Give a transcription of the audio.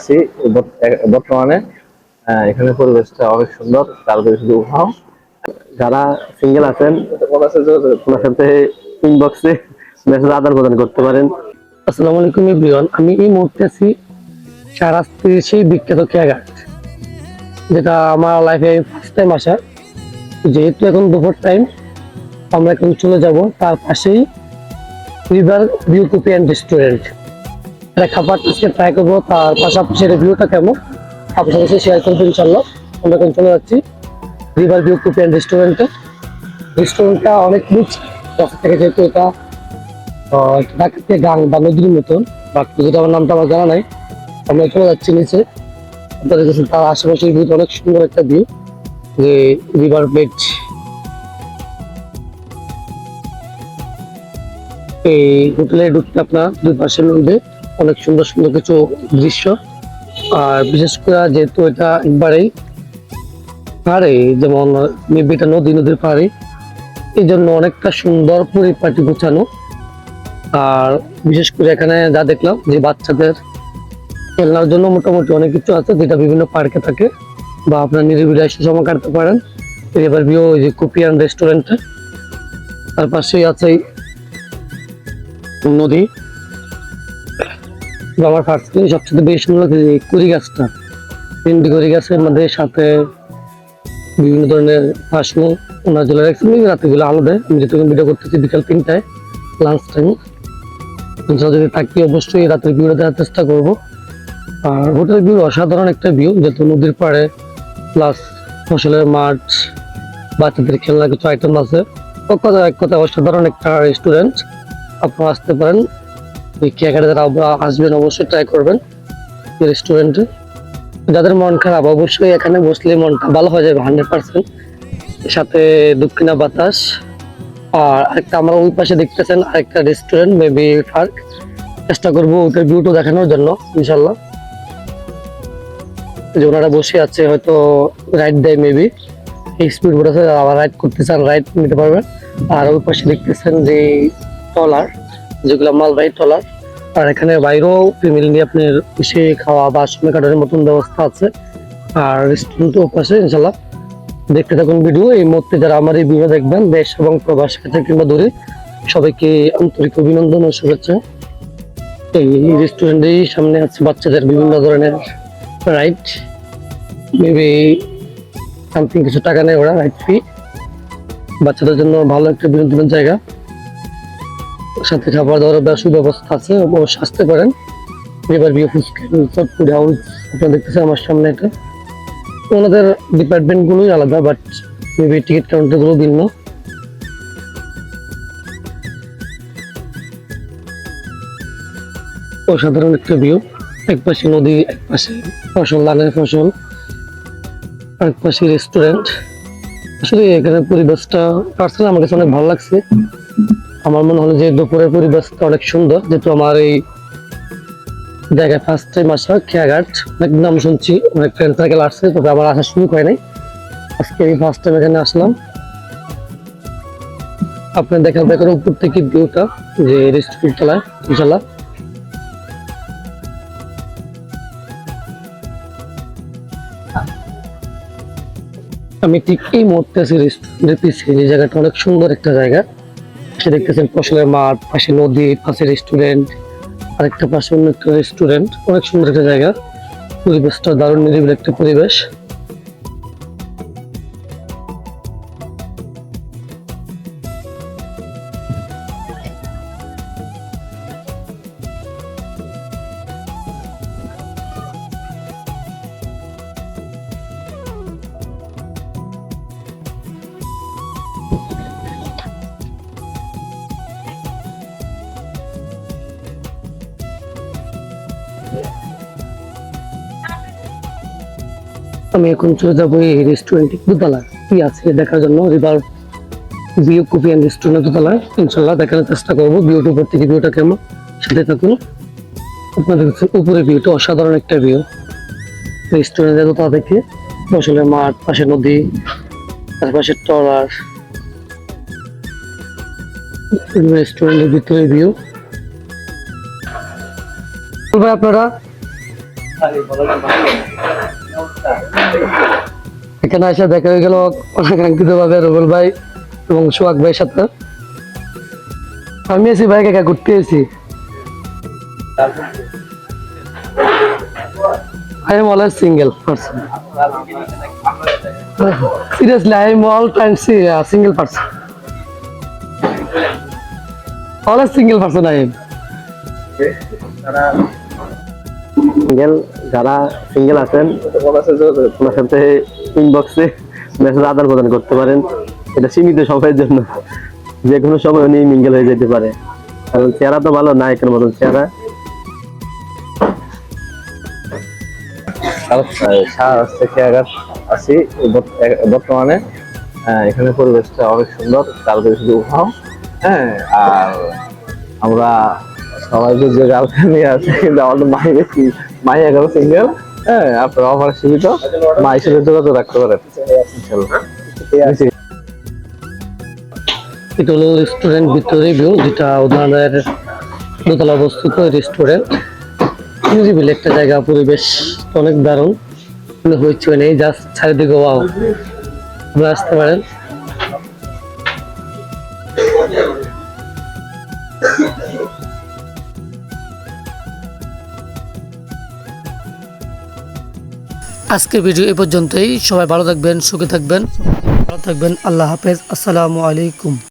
আছি বর্তমানে। এখানে পরিবেশটা অনেক সুন্দর তারপরে শুধু উঠাও যারা সিঙ্গেল আছেন, ওনার সাথে ইনবক্সে মেসেজ আদান প্রদান করতে পারেন। আসসালামু আলাইকুম এভরিওয়ান, আমি এই মুহূর্তে আছি সারাস্তির সেই বিখ্যাত খেয়াঘাট যেটা আমার লাইফে ফার্স্ট টাইম আসা। যেহেতু এখন দুপুর টাইম আমরা এখন চলে যাব তার পাশেই রিভার ভিউ অ্যান্ড রেস্টুরেন্ট খাবার আজকে ট্রাই করব, তার পাশাপাশি রিভিউটা কেমন? আপনার সাথে শেয়ার করব ইনশাল্লাহ আমরা এখন চলে যাচ্ছি রিভার ভিউ কুপি অ্যান্ড রেস্টুরেন্টে রেস্টুরেন্টটা অনেক রিচ থেকে যেহেতু এটা ডাকাতে গাং বা নদীর মতন বা যেটা আমার নামটা আমার জানা নাই, আমরা চলে যাচ্ছি নিচে। আপনাদের কাছে তার আশেপাশের ভিউ অনেক সুন্দর একটা ভিউ যে রিভার বেড এই হোটেলে ঢুকতে আপনার দুই পাশের মধ্যে অনেক সুন্দর সুন্দর কিছু দৃশ্য। আর বিশেষ করে যেহেতু এটা একবারেই পারে যেমন মেবি এটা নদী, নদীর পাড়ে এই জন্য অনেকটা সুন্দর পরিপাটি গোছানো। আর বিশেষ করে এখানে যা দেখলাম যে বাচ্চাদের খেলনার জন্য মোটামুটি অনেক কিছু আছে, যেটা বিভিন্ন পার্কে থাকে বা আপনার নিরিবিলি এসে সময় কাটতে পারেন। এবার বিও ওই যে কুপিয়ান রেস্টুরেন্টে তার পাশেই আছে নদী। আমার ফার্স্ট সবচেয়ে বেশি লাগে যে কুড়ি গাছটা। তিনটি কুড়ি গাছের মধ্যে সাথে বিভিন্ন ধরনের ফাঁসনো ওনার জলে রাখছি রাত্রিগুলো আলো দেয়। আমি যেহেতু ভিডিও করতেছি বিকাল তিনটায় লাঞ্চ টাইম যদি থাকি অবশ্যই রাতের ভিউটা দেওয়ার চেষ্টা করব। আর হোটেলের ভিউ অসাধারণ একটা ভিউ, যেহেতু নদীর পাড়ে প্লাস ফসলের মাঠ, বাচ্চাদের খেলনা কিছু আইটেম আছে। কথা, এক কথা, অসাধারণ একটা রেস্টুরেন্ট আপনারা আসতে পারেন। আসবেন অবশ্যই ট্রাই করবেন রেস্টুরেন্টে যাদের মন খারাপ, অবশ্যই এখানে বসলে মনটা ভালো হয়ে যাবে হান্ড্রেড পার্সেন্ট সাথে দক্ষিণা বাতাস। আর একটা আমরা ওই পাশে দেখতেছেন আরেকটা রেস্টুরেন্ট মেবি পার্ক চেষ্টা করব ওদের ভিউটা দেখানোর জন্য ইনশাল্লাহ যে ওনারা বসে আছে, হয়তো রাইড দেয় মেবি এই স্পিড বোট আছে আবার রাইড করতে চান রাইড নিতে পারবেন। আর ওই পাশে দেখতেছেন যে ট্রলার যেগুলো মালবাহী ট্রলার আর এখানে বাইরেও ফ্যামিলি নিয়ে আপনার এসে খাওয়া বা সময় কাটানোর মতন ব্যবস্থা আছে। আর রেস্টুরেন্ট পাশে ইনশাল্লাহ দেখতে থাকুন ভিডিও এই মুহূর্তে যারা আমার এই ভিডিও দেখবেন, দেশ এবং প্রবাস ক্ষেত্রে কিংবা দূরে, সবাইকে আন্তরিক অভিনন্দন ও শুভেচ্ছা। এই রেস্টুরেন্টের সামনে আছে বাচ্চাদের বিভিন্ন ধরনের রাইড মেবি সামথিং কিছু টাকা নেয় ওরা রাইড ফি বাচ্চাদের জন্য ভালো একটা বিনোদনের জায়গা। সাথে খাবার দাবার ব্যবসা ব্যবস্থা আছে অবশ্য আসতে পারেন। এবার বিয়ে ফুড হাউস আপনারা দেখতেছেন আমার সামনে এটা ওনাদের ডিপার্টমেন্ট গুলোই আলাদা বাট মেবি টিকিট কাউন্টারগুলো ভিন্ন। অসাধারণ একটা ভিউ এক পাশে নদী, এক পাশে ফসল, ধানের ফসল, আরেক পাশে রেস্টুরেন্ট আসলে এখানে পরিবেশটা পার্সোনালি আমার কাছে অনেক ভালো লাগছে। আমার মনে হলো যে দুপুরের পরিবেশটা অনেক সুন্দর, যেহেতু আমার এই জায়গায় ফার্স্ট টাইম আসা, খেয়াঘাট, অনেক নাম শুনছি, অনেক ফ্রেন্ড সার্কেল আসছে, তবে আমার আসার শুরু হয় নাই। আজকে আমি ফার্স্ট টাইম এখানে আসলাম। আপনি দেখা দেখেন উপর থেকে ভিউটা যে রেস্টুরেন্ট তলায় ইনশাল্লাহ আমি ঠিক এই মুহূর্তে আছি রেস্টুরেন্টের পিছিয়ে যে জায়গাটা অনেক সুন্দর একটা জায়গা। দেখতেছেন ফসলের মাঠ, পাশে নদী, পাশে রেস্টুরেন্ট আরেকটা পাশে অন্য একটা রেস্টুরেন্ট অনেক সুন্দর একটা জায়গা। পরিবেশটা দারুণ নিরিবিল একটা পরিবেশ। আমি এখন চলে যাব এই রেস্টুরেন্টে দোতলা কি আছে দেখার জন্য? River view coffee and restaurant দোতলায়। ইনশাল্লাহ দেখানোর চেষ্টা করব। ভিউটা উপর থেকে ভিউটা কেমন? সাথে থাকুন। আপনাদের উপরে ভিউটা অসাধারণ একটা ভিউ রেস্টুরেন্টের দোতলা থেকে ফসলের মাঠ পাশে নদী পাশে ট্রলার রেস্টুরেন্টের ভিতরে ভিউ ভাই, আপনারা? এখানে এসে দেখা হয়ে গেল অনাকাঙ্ক্ষিত ভাবে রুবেল ভাই এবং সোহাগ ভাইয়ের সাথে আমি এসি ভাই একা ঘুরতে এসি always single person. Seriously, I am all time si- uh, single person. Always single person I am. Single যারা সিঙ্গেল আছেন ওনার সাথে ইনবক্সে মেসেজ আদান প্রদান করতে পারেন। এটা সীমিত সময়ের জন্য। যে কোনো সময় উনি মিঙ্গেল হয়ে যেতে পারে। কারণ চেহারা তো ভালো নায়কের মতন চেহারা। আছি বর্তমানে আহ, এখানে পরিবেশটা অনেক সুন্দর। কালকে শুধু উঠাও হ্যাঁ আর আমরা তো যে গার্লফ্রেন্ড আছে কিন্তু আমাদের মাই বেশি মাই সিঙ্গেল হ্যাঁ আপনারা আমার সীমিত। মায়ের সাথে যোগাযোগ রাখতে পারেন এটা হলো রেস্টুরেন্ট ভিতরে ভিউ যেটা ওনাদের দোতলা অবস্থিত রেস্টুরেন্ট একটা জায়গা পরিবেশ অনেক দারুণ। হইচই নেই জাস্ট চারিদিকে ওয়াও আপনারা আসতে পারেন। আজকের ভিডিও এ পর্যন্তই। সবাই ভালো থাকবেন, সুখে থাকবেন। ভালো থাকবেন। আল্লাহ হাফেজ। আসসালামু আলাইকুম।